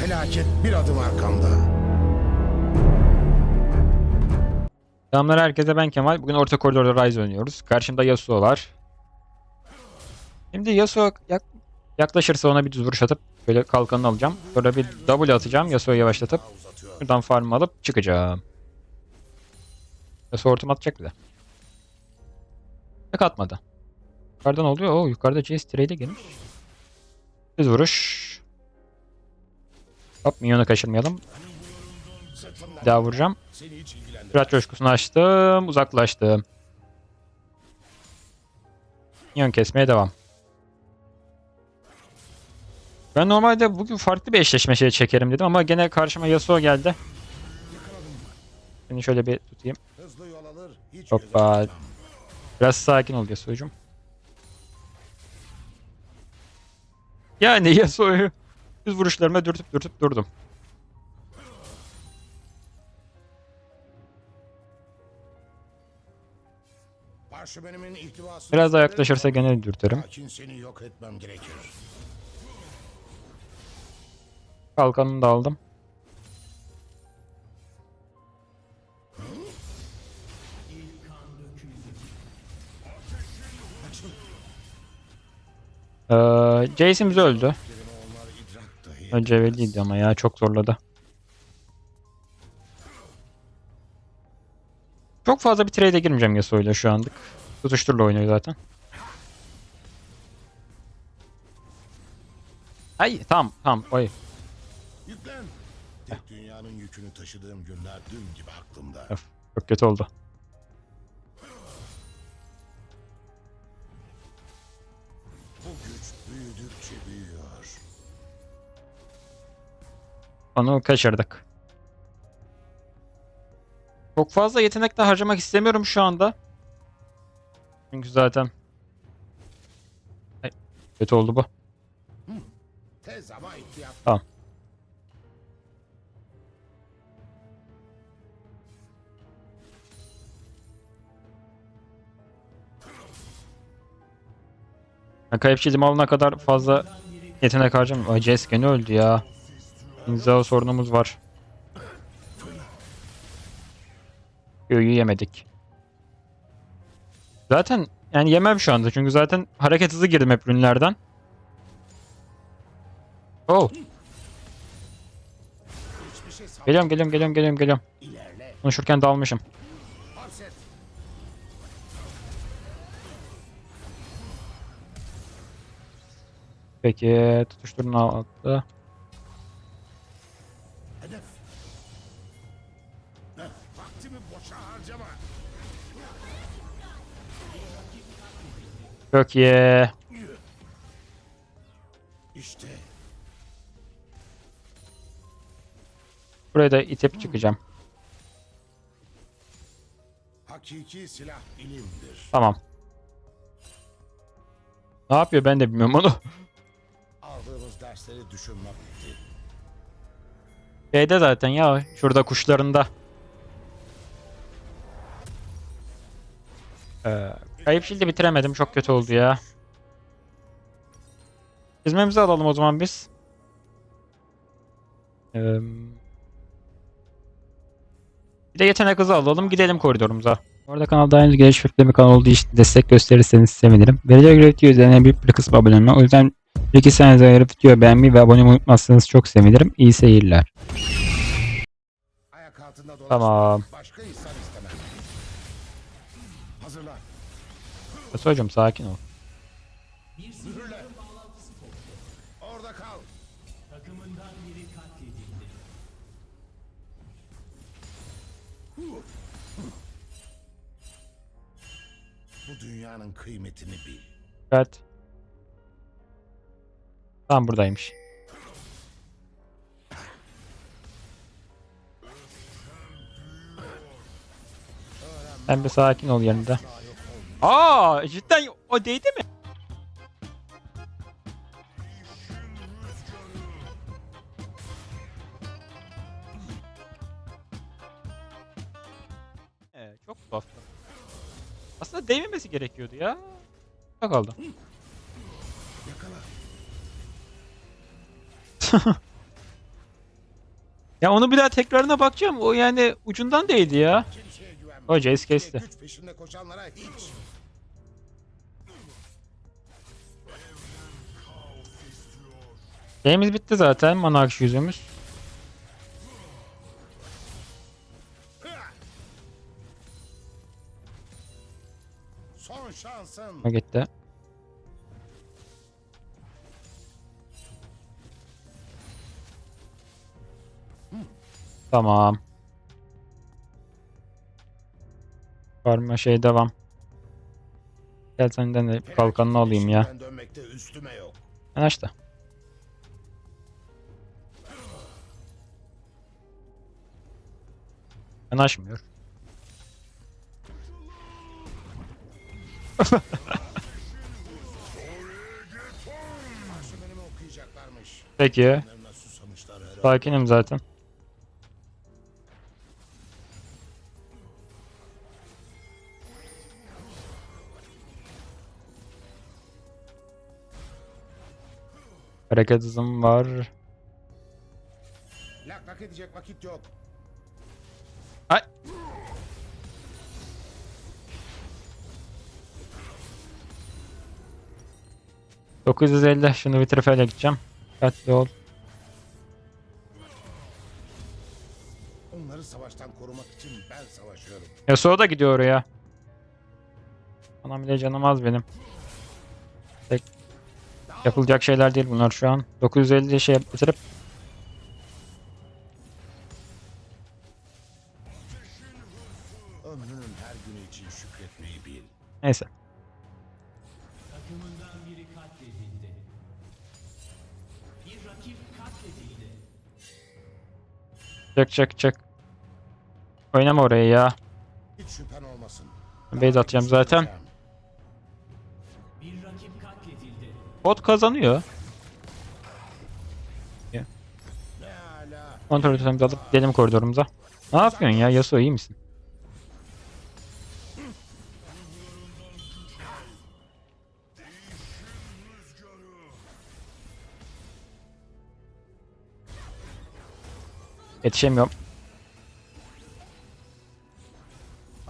Felaket bir adım arkamda. Selamlar herkese ben Kemal. Bugün orta koridorda Ryze oynuyoruz. Karşımda Yasuo var. Şimdi Yasuo yak- yaklaşırsa ona bir düz vuruş atıp böyle kalkanını alacağım. Sonra bir W atacağım Yasuo'yu yavaşlatıp buradan farm alıp çıkacağım. Yasuo hortum atacak bir de. Tek atmadı. Yukarıdan oluyor. Oo yukarıda Jace trade'e gelmiş. Düz vuruş. Hop minyonu kaçırmayalım. Bir daha vuracağım. Sürat coşkusunu açtım. Uzaklaştım. Minyon kesmeye devam. Ben normalde bugün farklı bir eşleşme şey çekerim dedim ama gene karşıma Yasuo geldi. Seni şöyle bir tutayım. Hoppa. Biraz sakin ol Yasuo'cum. Yani Yasuo'yu düz vuruşlarıma dürtüp dürtüp durdum. Biraz daha yaklaşırsa gene dürterim. Lakin seni yok etmem gerekir. Kalkanını da aldım. Ee, Jace'imiz öldü. Önce belliydi ama ya çok zorladı. Çok fazla bir trade'e girmeyeceğim Yasuo'yla şu anlık. Tutuşturla oynuyor zaten. Ay tamam tamam oy. Yüklen. Tek dünyanın yükünü taşıdığım günler dün gibi aklımda. Öf, çok kötü oldu. Bu güç büyüdükçe büyüyor. Onu kaçırdık. Çok fazla yetenek de harcamak istemiyorum şu anda. Çünkü zaten Ay, kötü oldu bu. Tamam. Ben kayıpçıydım alana kadar fazla yetenek harcamıyorum. Ay Jess gene öldü ya. İmza sorunumuz var. Yoyu yemedik. Zaten yani yemem şu anda çünkü zaten hareket hızı girdim hep ürünlerden. Oh. Geliyorum geliyorum geliyorum geliyorum geliyorum. Konuşurken dalmışım. Peki tutuşturun altı. Çok iyi. İşte Buraya da itip çıkacağım. hakiki silah ilimdir. Tamam. Ne yapıyor ben de bilmiyorum onu. Aldığımız dersleri düşünmek bitti. Şeyde zaten ya şurada kuşlarında. Ee, kayıp shield'i bitiremedim çok kötü oldu ya. Çizmemizi alalım o zaman biz. Ee, bir de yetenek hızı alalım gidelim koridorumuza. Bu arada kanalda henüz gelişmiş yükleme kanalı olduğu için destek gösterirseniz sevinirim. Göre video üzerine büyük bir kısmı abone olma. O yüzden bir iki saniye ayırıp video beğenmeyi ve abone olmayı unutmazsanız çok sevinirim. İyi seyirler. Ayak altında dolaşmak Tamam. başka insan istemem. Hazırlan. Hocam sakin ol. Mühürle. Orada kal. Bu dünyanın kıymetini bil. Evet. Tam buradaymış. Sen bir sakin ol yanında. Aa, cidden o değdi mi? Ee, çok tuhaf. Aslında değmemesi gerekiyordu ya. Bak. Yakala. Ya onu bir daha tekrarına bakacağım. O yani ucundan değdi ya. Bir de kesti. Güç peşinde koşanlara hiç. Şeyimiz bitti zaten. Mana akışı yüzümüz. Son şansın. O gitti. Tamam. Varma şey devam. Gel senden de kalkanını alayım ya. Ben dönmekte üstüme yok. Ben aç da. Ben açmıyor. Peki. Sakinim zaten. Hareket hızım var. Lak lak edecek vakit yok. Ay. ...950 şunu bitirip öyle gideceğim. Dikkatli ol. Onları savaştan korumak için ben savaşıyorum. Yasuo da gidiyor oraya. Anam bile canım az benim. Yapılacak şeyler değil bunlar şu an. 950 şey bitirip Ömrünün her günü için şükretmeyi bil. neyse. Takımından biri katledildi. Bir rakip katledildi. Çık çık çık. Oynama oraya ya. Hiç şüphen olmasın. Base atacağım zaten. Bot kazanıyor. Kontrol totemimizi alıp gidelim koridorumuza. Ne yapıyorsun ya Yasuo iyi misin? Yetişemiyorum.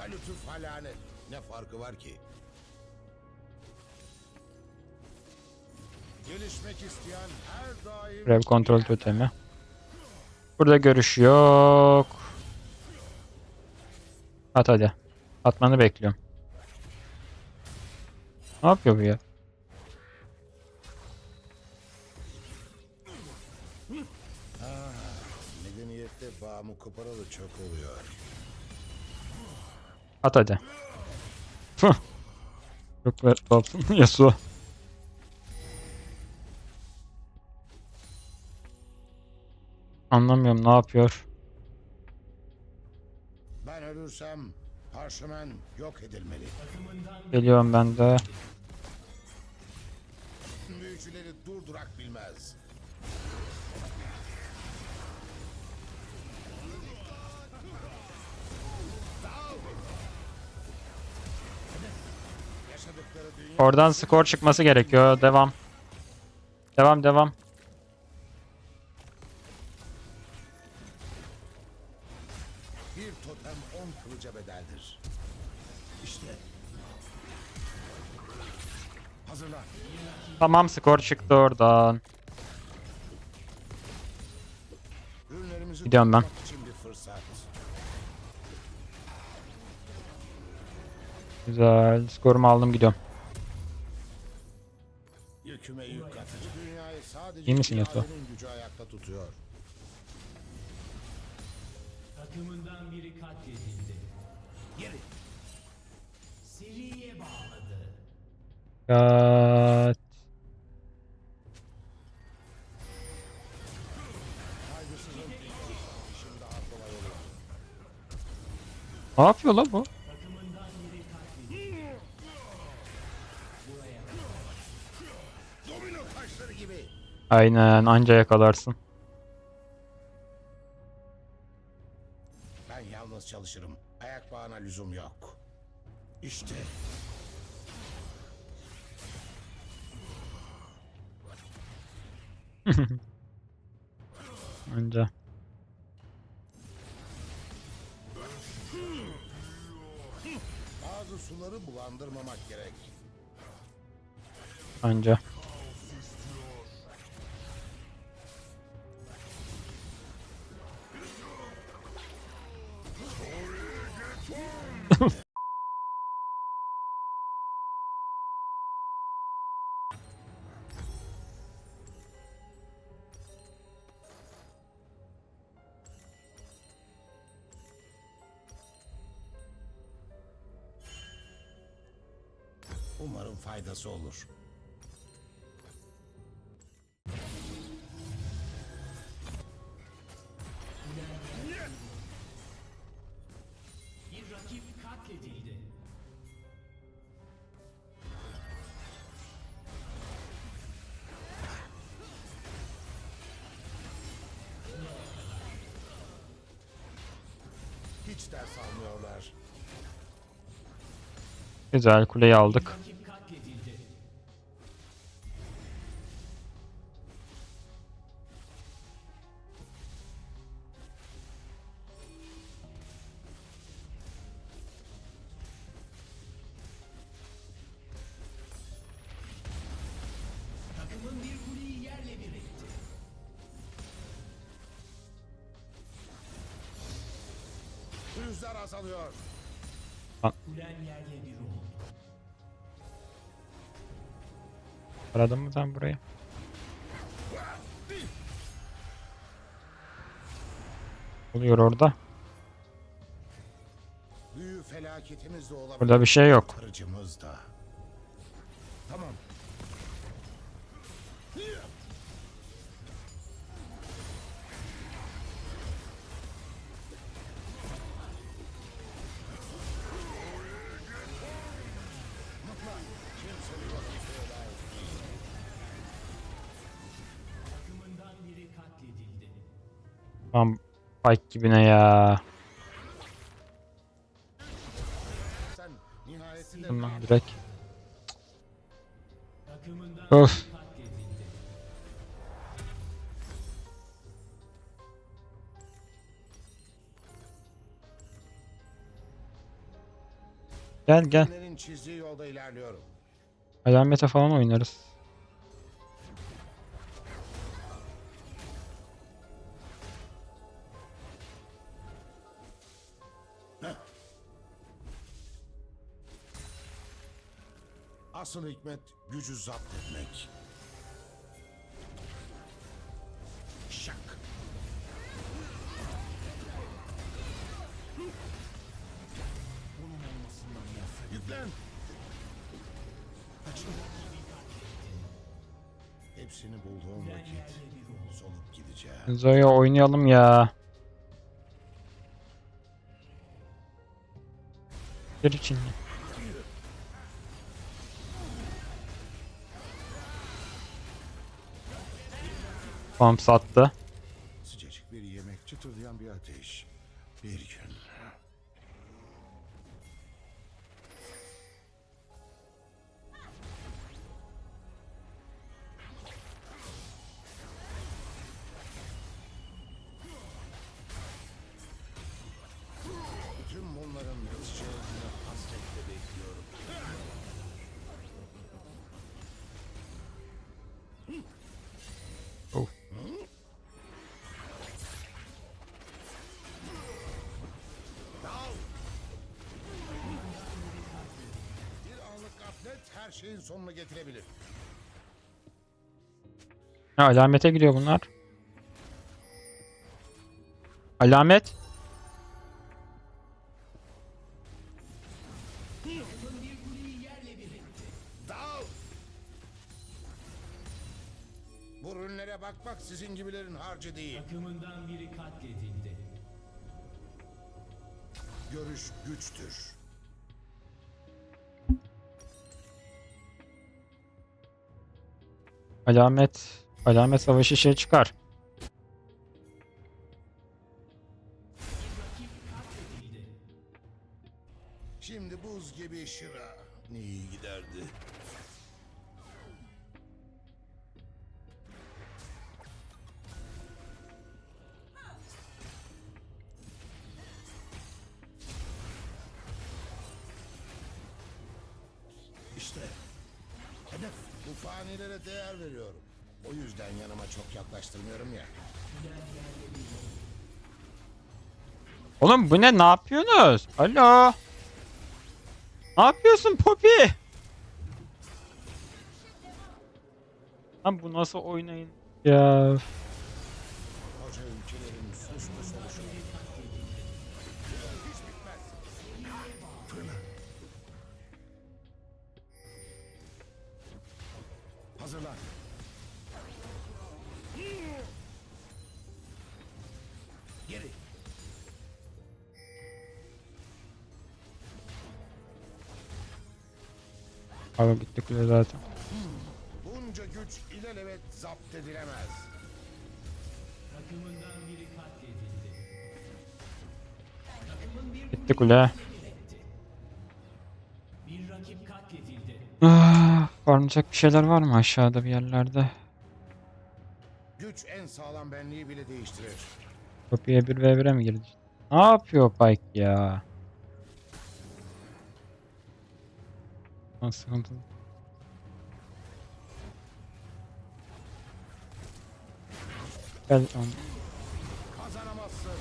Lütuf ha lanet. Ne farkı var ki? Rev kontrol totemi. Burada görüş yok. At hadi. Atmanı bekliyorum. Ne yapıyor bu ya? Medeniyette bağımı koparalı çok oluyor. At hadi. Çok ver Yasuo. Anlamıyorum ne yapıyor. Ben ölürsem parşömen yok edilmeli. Geliyorum ben de. Büyücüleri durdurak bilmez. Oradan skor çıkması gerekiyor. Devam. Devam devam. Tamam skor çıktı oradan. Gidiyorum ben. Güzel. Skorumu aldım gidiyorum. İyi misin Yato? ailenin gücü ayakta tutuyor. Takımından biri katledildi. Geri. Seriye bağladı. Kat. Ne yapıyor lan bu? Aynen anca yakalarsın. Ben yalnız çalışırım. Ayak bağına lüzum yok. İşte. Anca. Bazı suları bulandırmamak gerek. Anca. Umarım faydası olur. Bir rakip katledildi. Hiç ders almıyorlar. Güzel kuleyi aldık. Yüzler azalıyor. Aradın mı sen burayı? Oluyor orada. Büyü felaketimiz de olabilir. Burada bir şey yok. Tamam. Tam Pike gibine ya. Sen nihayetinde Tamam direkt. Of. Gel gel. Alamete falan oynarız. Asıl hikmet gücü zapt etmek. Şak. Bunun olmasından nefret. Yüklen. Açın. Hepsini bulduğum vakit solup gideceğim. Zoya oynayalım ya. Bir için. Tamam sattı. Sıcacık bir yemek çıtırdayan bir ateş. Bir gün. Şeyin sonunu getirebilir. Ha, alamete gidiyor bunlar. Alamet. Alamet. Alamet savaşı şey çıkar. Oğlum bu ne? Ne yapıyorsunuz? Alo. Ne yapıyorsun Poppy? Lan bu nasıl oynayın ya? Abi gitti kule zaten. Bunca güç ilelebet zapt edilemez. Takımından biri katledildi. Gitti kule. Bir rakip katledildi. Ah, Varmayacak bir şeyler var mı aşağıda bir yerlerde? Güç en sağlam benliği bile değiştirir. Poppy'ye 1v1'e mi girdi? Ne yapıyor Pike ya? Lan sıkıntılı. Gel. Kazanamazsın.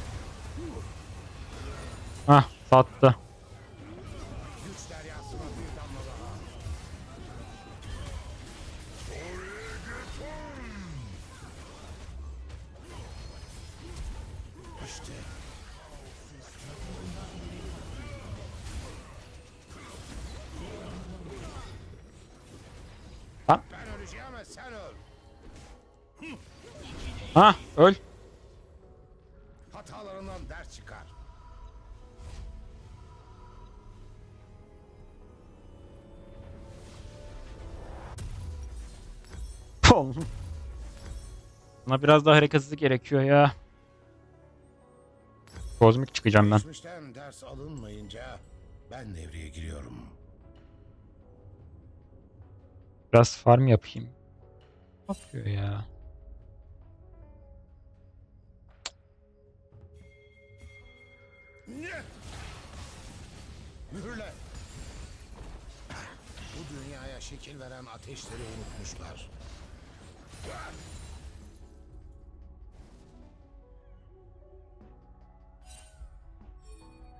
Hah sattı. Hah öl. Hatalarından ders çıkar. Oğlum. Buna biraz daha hareketsizlik gerekiyor ya. Kozmik çıkacağım ben. Geçmişten ders alınmayınca ben devreye giriyorum. Biraz farm yapayım. Ne yapıyor ya? Mühürle. Bu dünyaya şekil veren ateşleri unutmuşlar.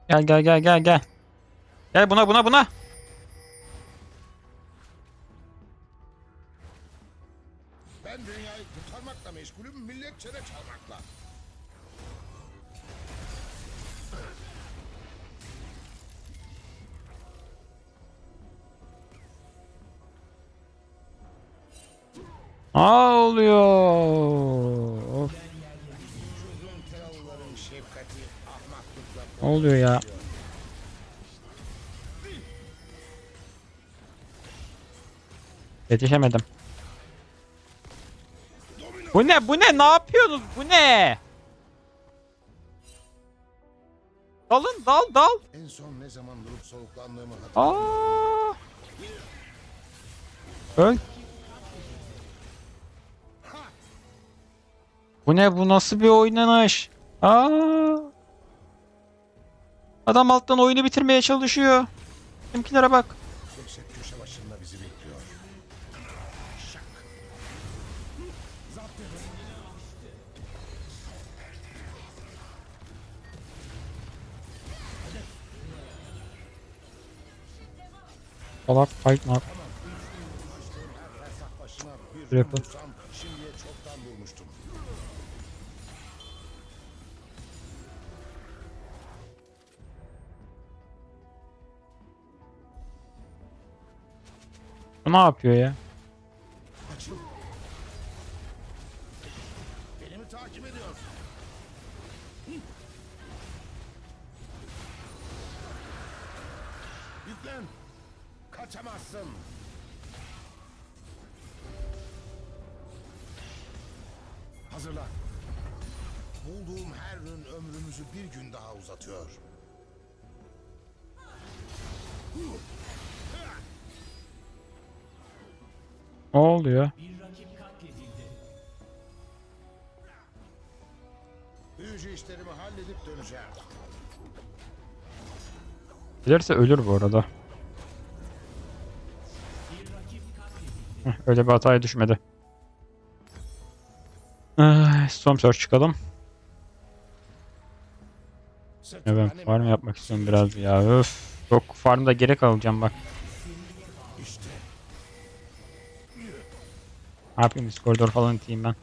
Gel gel gel gel gel. Gel buna buna buna. Ben dünyayı kurtarmakla meşgulüm, millet çene çalmakla. Ne oluyor? Of, ne oluyor ya? Yetişemedim. Bu ne? Bu ne? Ne yapıyorsunuz? Bu ne? Dalın dal dal. En son ne zaman durup soluklandığımı hatırlamıyorum. Aa! Öl. Bu ne? Bu nasıl bir oynanış? Aa! Adam alttan oyunu bitirmeye çalışıyor. Bizimkilere bak. Yüksek köşe başında bizi bekliyor. Salak fight ne yap- Bu ne yapıyor ya? Beni takip ediyorsun? Hı. Yüklen. Kaçamazsın. Hazırlan. Bulduğum her ürün ömrümüzü bir gün daha uzatıyor. Ne oluyor? Büyücü işlerimi halledip döneceğim. Gelirse ölür bu arada. Öyle bir hataya düşmedi. Ay, Storm çıkalım. Ya ben Seferhanem farm yapmak istiyorum biraz ya. Öf. Çok farmda gerek alacağım bak. Ne yapayım koridor falan iteyim ben.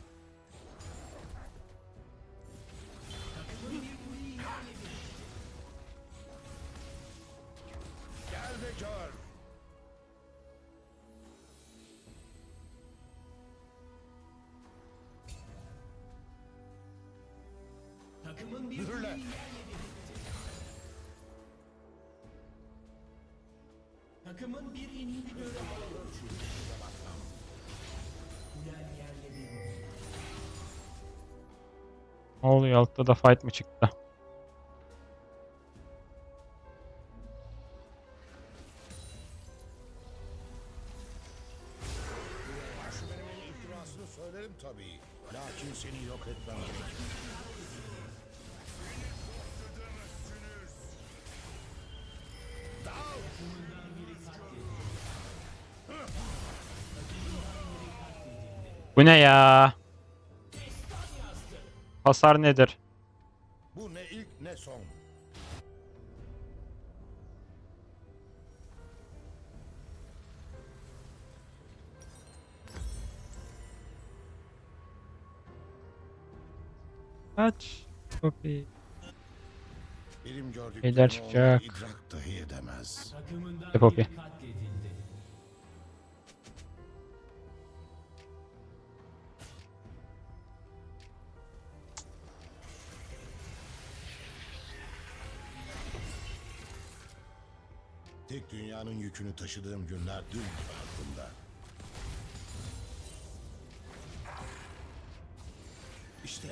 Altta da fight mı çıktı? Bu ne ya? Hasar nedir? Bu ne ilk ne son. Kaç. Çok iyi. Benim gördüklerim Şeyler çıkacak. idrak dahi edemez. Takımından Hep okey. biri katledildi. Tek dünyanın yükünü taşıdığım günler dün gibi aklımda. İşte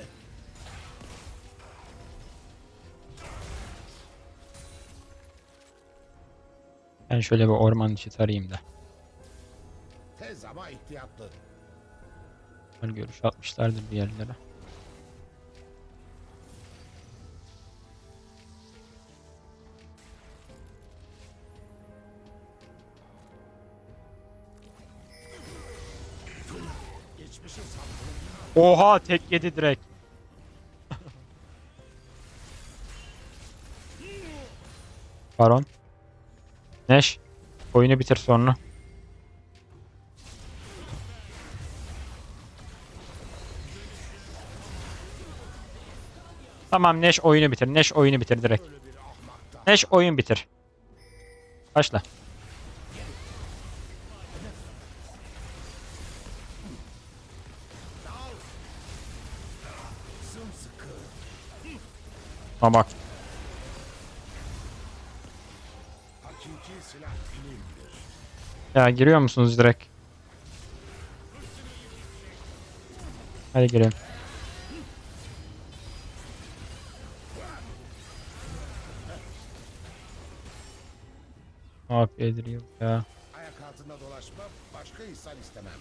Ben şöyle bir orman içi tarayayım da. tez ama ihtiyatlı. Bunlar görüş atmışlardır bir yerlere. Oha tek yedi direkt. Baron. Neş. Oyunu bitir sonra. Tamam Neş oyunu bitir. Neş oyunu bitir direkt. Neş oyun bitir. Başla. Ama bak. Ya giriyor musunuz direkt? Hadi girelim. Yapıyor Edriel ya? Ayak altında dolaşma başka insan istemem.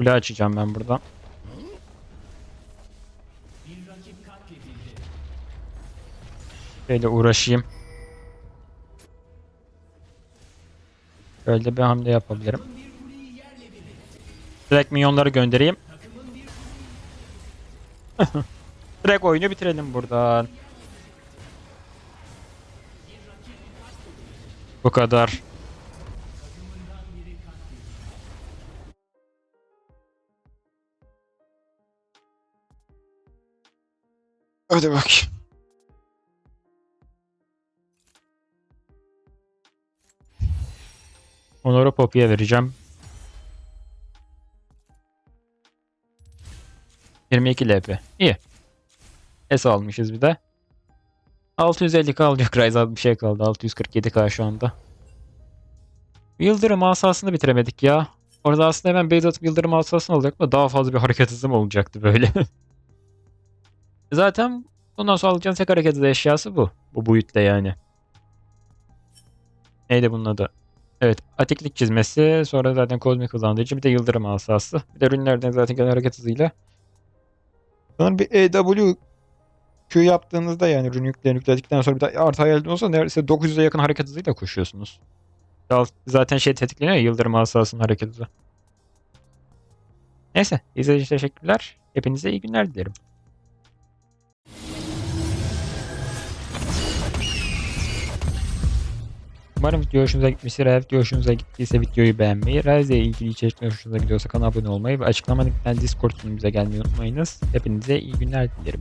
Kule açacağım ben buradan. Şöyle uğraşayım. Böyle bir hamle yapabilirim. Direkt minyonları göndereyim. Direkt oyunu bitirelim buradan. Bu kadar. Hadi bakayım. Onları Poppy'ye vereceğim. 22 LP. İyi. S almışız bir de. 650k alacak bir şey kaldı. 647k şu anda. Yıldırım asasını bitiremedik ya. Orada aslında hemen base atıp Yıldırım asasını alacaktım da daha fazla bir hareket hızım olacaktı böyle. Zaten Bundan sonra alacağınız tek hareket eşyası bu. Bu boyutta yani. Neydi bunun adı? Evet atiklik çizmesi sonra zaten kozmik hızlandırıcı bir de yıldırım asası. Bir de ürünlerden zaten gelen hareket hızıyla. Sanırım bir EW Q yaptığınızda yani ürün yüklerini yükledikten sonra bir de artı hayal olsa neredeyse 900'e yakın hareket hızıyla koşuyorsunuz. Zaten şey tetikleniyor ya yıldırım asasının hareket hızı. Neyse izlediğiniz için teşekkürler. Hepinize iyi günler dilerim. Umarım video hoşunuza gitmiştir. Eğer video hoşunuza gittiyse videoyu beğenmeyi, Rise ile ilgili içerikler hoşunuza gidiyorsa kanala abone olmayı ve açıklama Discord sunucumuza gelmeyi unutmayınız. Hepinize iyi günler dilerim.